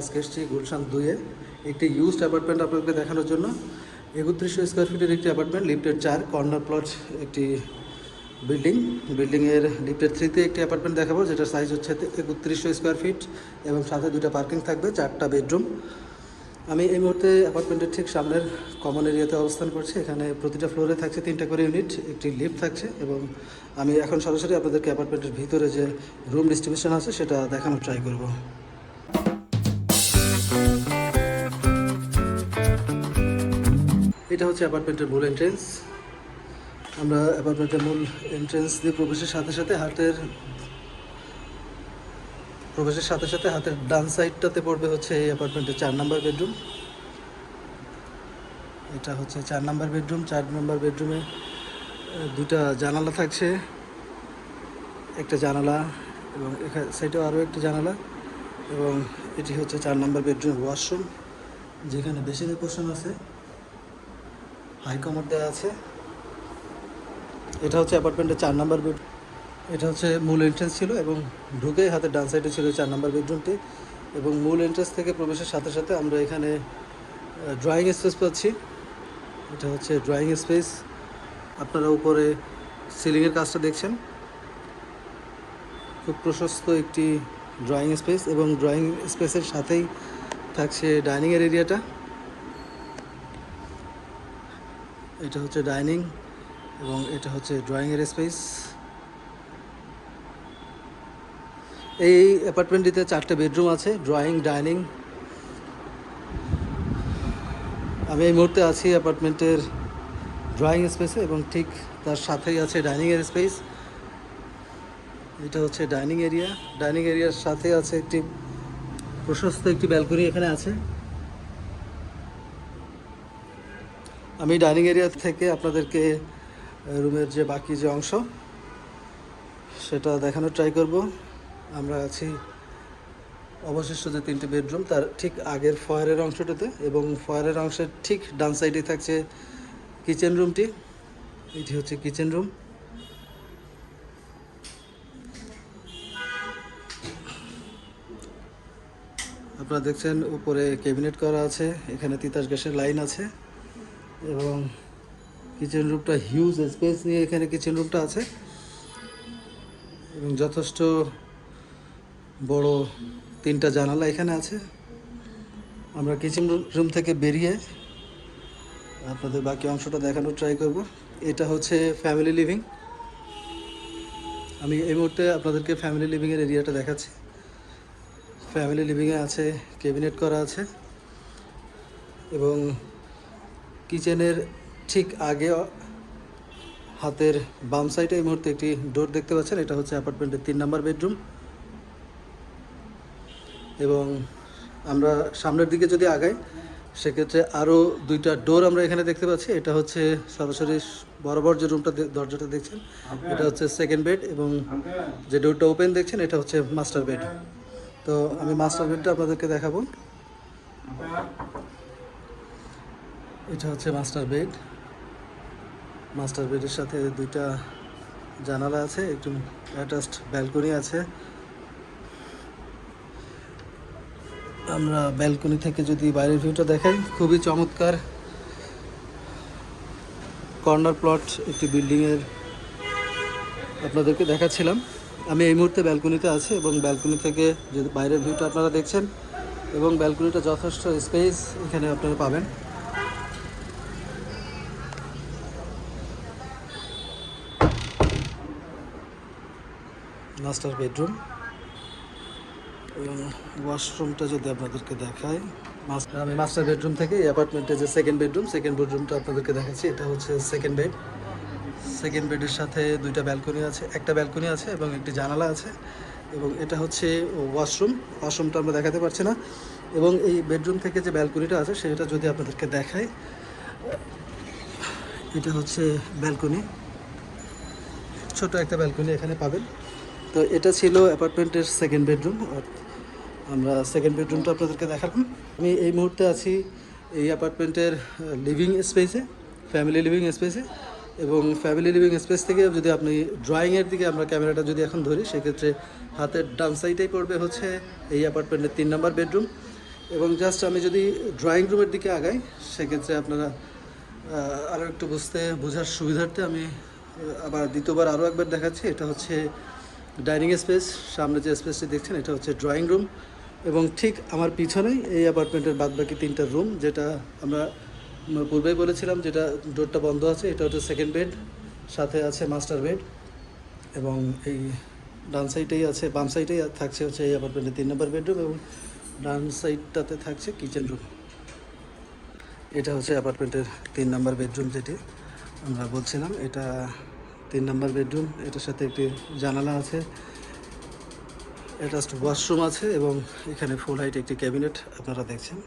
আজকে এসেছি গুলশান দুয়ে একটি ইউজড অ্যাপার্টমেন্ট আপনাদেরকে দেখানোর জন্য। একত্রিশশো স্কোয়ার ফিটের একটি অ্যাপার্টমেন্ট লিফটের চার কর্নার প্লট একটি বিল্ডিং বিল্ডিংয়ের লিফটের থ্রিতে একটি অ্যাপার্টমেন্ট দেখাবো, যেটার সাইজ হচ্ছে একত্রিশশো স্কোয়ার ফিট এবং সাথে দুটা পার্কিং থাকবে, চারটা বেডরুম আমি এই মুহূর্তে অ্যাপার্টমেন্টের ঠিক সামনের কমন এরিয়াতে অবস্থান করছি। এখানে প্রতিটা ফ্লোরে থাকছে তিনটা করে ইউনিট একটি লিফট থাকছে এবং আমি এখন সরাসরি আপনাদেরকে অ্যাপার্টমেন্টের ভিতরে যে রুম ডিস্ট্রিবিউশন আছে, সেটা দেখানোর ট্রাই করব। এটা হচ্ছে অ্যাপার্টমেন্টের মূল এন্ট্রেন্স আমরা অ্যাপার্টমেন্টের মূল এন্ট্রেন্স দিয়ে প্রবেশের সাথে সাথে হাতের প্রবেশের সাথে সাথে হাতের ডান সাইডটাতে পড়বে হচ্ছে এই অ্যাপার্টমেন্টের চার নাম্বার বেডরুম এটা হচ্ছে চার নাম্বার বেডরুম চার নাম্বার বেডরুমে দুটা জানালা থাকছে। একটা জানালা এবং এখানে সাইডেও আরও একটা জানালা এবং এটি হচ্ছে চার নাম্বার বেডরুম ওয়াশরুম যেখানে বেসিনের পোর্শন আছে। হাই কমোড দেওয়া আছে। এটা হচ্ছে অ্যাপার্টমেন্টের চার নাম্বার বেড এটা হচ্ছে মূল এন্ট্রেন্স ছিল এবং ঢুকে হাতের ডান সাইডে ছিল চার নাম্বার বেডরুমটি এবং মূল এন্ট্রেন্স থেকে প্রবেশের সাথে সাথে আমরা এখানে ড্রয়িং স্পেস পাচ্ছি। এটা হচ্ছে ড্রয়িং স্পেস আপনারা উপরে সিলিংয়ের কাজটা দেখছেন। খুব প্রশস্ত একটি ড্রয়িং স্পেস এবং ড্রয়িং স্পেসের সাথেই থাকছে ডাইনিংয়ের এরিয়াটা এটা হচ্ছে ডাইনিং এবং এটা হচ্ছে ড্রয়িংয়ের স্পেস। এই অ্যাপার্টমেন্টটিতে চারটে বেডরুম আছে, ড্রয়িং, ডাইনিং। আমি এই মুহূর্তে আছি অ্যাপার্টমেন্টের ড্রয়িং স্পেসে এবং ঠিক তার সাথেই আছে ডাইনিংয়ের স্পেস। এটা হচ্ছে ডাইনিং এরিয়া। ডাইনিং এরিয়ার সাথে আছে একটি প্রশস্ত একটি ব্যালকনি এখানে আছে। আমি ডাইনিং এরিয়া থেকে আপনাদেরকে রুমের যে বাকি যে অংশ, সেটা দেখানোর ট্রাই করব। আমরা আছি অবশিষ্ট যে তিনটি বেডরুম, তার ঠিক আগের ফয়ারের অংশটাতে এবং ফয়ারের অংশের ঠিক ডান সাইডে থাকছে কিচেন রুমটি। এটি হচ্ছে কিচেন রুম। আপনারা দেখছেন উপরে ক্যাবিনেট করা আছে, এখানে তিতাস গ্যাসের লাইন আছে। এবং কিচেন রুমটা হিউজ স্পেস নিয়ে এখানে কিচেন রুমটা আছে। এবং যথেষ্ট বড় তিনটা জানালা এখানে আছে। আমরা কিচেন রুম থেকে বেরিয়ে আপনাদের বাকি অংশটা দেখানোর ট্রাই করব। এটা হচ্ছে ফ্যামিলি লিভিং আমি এই মুহূর্তে আপনাদেরকে ফ্যামিলি লিভিংয়ের এরিয়াটা দেখাচ্ছি। ফ্যামিলি লিভিংয়ে আছে ক্যাবিনেট করা আছে। এবং কিচেনের ঠিক আগে হাতের বাম সাইডে এই মুহূর্তে একটি ডোর দেখতে পাচ্ছেন। এটা হচ্ছে অ্যাপার্টমেন্টের তিন নাম্বার বেডরুম। এবং আমরা সামনের দিকে যদি আগাই, সেক্ষেত্রে আরও দুইটা ডোর আমরা এখানে দেখতে পাচ্ছি। এটা হচ্ছে সরাসরি বরাবর যে রুমটা দরজাটা দেখছেন, এটা হচ্ছে সেকেন্ড বেড এবং যে ডোরটা ওপেন দেখছেন, এটা হচ্ছে মাস্টার বেড তো আমি মাস্টার বেডটা আপনাদেরকে দেখাবো। এটা হচ্ছে মাস্টার বেড। মাস্টার বেডের সাথে দুইটা জানালা আছে, একটু অ্যাটাচড ব্যালকনি আছে। আমরা ব্যালকনি থেকে যদি বাইরের ভিউটা দেখাই খুবই চমৎকার। কর্নার প্লট, একটি বিল্ডিংয়ের আপনাদেরকে দেখাচ্ছিলাম। আমি এই মুহূর্তে ব্যালকনিতে আছি এবং ব্যালকনি থেকে যদি বাইরের ভিউটা আপনারা দেখছেন এবং ব্যালকনিটা যথেষ্ট স্পেস এখানে আপনারা পাবেন। মাস্টার বেডরুম এবং ওয়াশরুমটা যদি আপনাদেরকে দেখাই মাস্টার আমি মাস্টার বেডরুম থেকে এই অ্যাপার্টমেন্টের যে সেকেন্ড বেডরুম সেকেন্ড বেডরুমটা আপনাদেরকে দেখাচ্ছি, এটা হচ্ছে সেকেন্ড বেড সেকেন্ড বেডের সাথে দুইটা ব্যালকনি আছে, একটা ব্যালকনি আছে এবং একটি জানালা আছে, এবং এটা হচ্ছে ওয়াশরুম ওয়াশরুমটা আমরা দেখাতে পারছি না। এবং এই বেডরুম থেকে যে ব্যালকনিটা আছে, সেটা যদি আপনাদেরকে দেখাই, এটা হচ্ছে ব্যালকনি ছোট একটা ব্যালকনি এখানে পাবেন। তো এটা ছিল অ্যাপার্টমেন্টের সেকেন্ড বেডরুম আমরা সেকেন্ড বেডরুমটা আপনাদেরকে দেখালাম। আমি এই মুহূর্তে আছি এই অ্যাপার্টমেন্টের লিভিং স্পেসে ফ্যামিলি লিভিং স্পেসে এবং ফ্যামিলি লিভিং স্পেস থেকে যদি আপনি ড্রয়িংয়ের দিকে আমরা ক্যামেরাটা যদি এখন ধরি, সেক্ষেত্রে হাতের ডান সাইডেই পড়বে হচ্ছে এই অ্যাপার্টমেন্টের তিন নম্বর বেডরুম এবং জাস্ট আমি যদি ড্রয়িং রুমের দিকে আগাই, সেক্ষেত্রে আপনারা আরও একটু বুঝতে, বোঝার সুবিধার্থে আমি আবার দ্বিতীয়বার আরও একবার দেখাচ্ছি। এটা হচ্ছে ডাইনিং স্পেস, সামনে যে স্পেসটি দেখছেন, এটা হচ্ছে ড্রয়িং রুম এবং ঠিক আমার পিছনেই এই অ্যাপার্টমেন্টের বাদবাকি তিনটা রুম, যেটা আমরা পূর্বেই বলেছিলাম যেটা ডোরটা বন্ধ আছে, এটা হচ্ছে সেকেন্ড বেড সাথে আছে মাস্টার বেড এবং এই ডান সাইডেই আছে, বাম সাইডেই থাকছে হচ্ছে এই অ্যাপার্টমেন্টের তিন নম্বর বেডরুম এবং ডান সাইডটাতে থাকছে কিচেন রুম এটা হচ্ছে অ্যাপার্টমেন্টের তিন নম্বর বেডরুম যেটি আমরা বলছিলাম, এটা তিন নাম্বার বেডরুম, এটার সাথে একটি জানালা আছে। অ্যাটাস্ট ওয়াশরুম আছে এবং এখানে ফুল হাইট একটি ক্যাবিনেট আপনারা দেখছেন।